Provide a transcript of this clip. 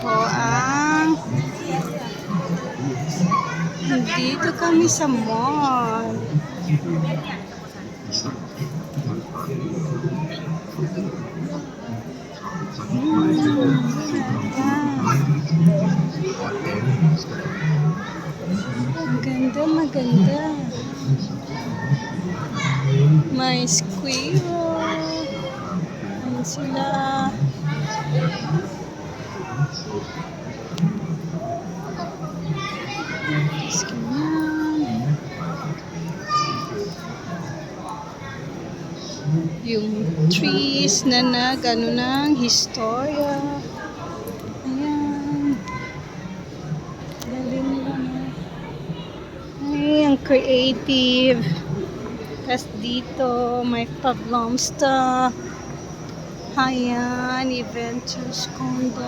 po ang dito kami sa mall. Maganda, maganda. May squirrel. Ayan sila. Ganyan. Yung trees na nag, ano ng historia. Ayan. Galing lang. ah. Ay, ang creative. Tapos dito, may pablomsta. Ayan, Eventus Condo.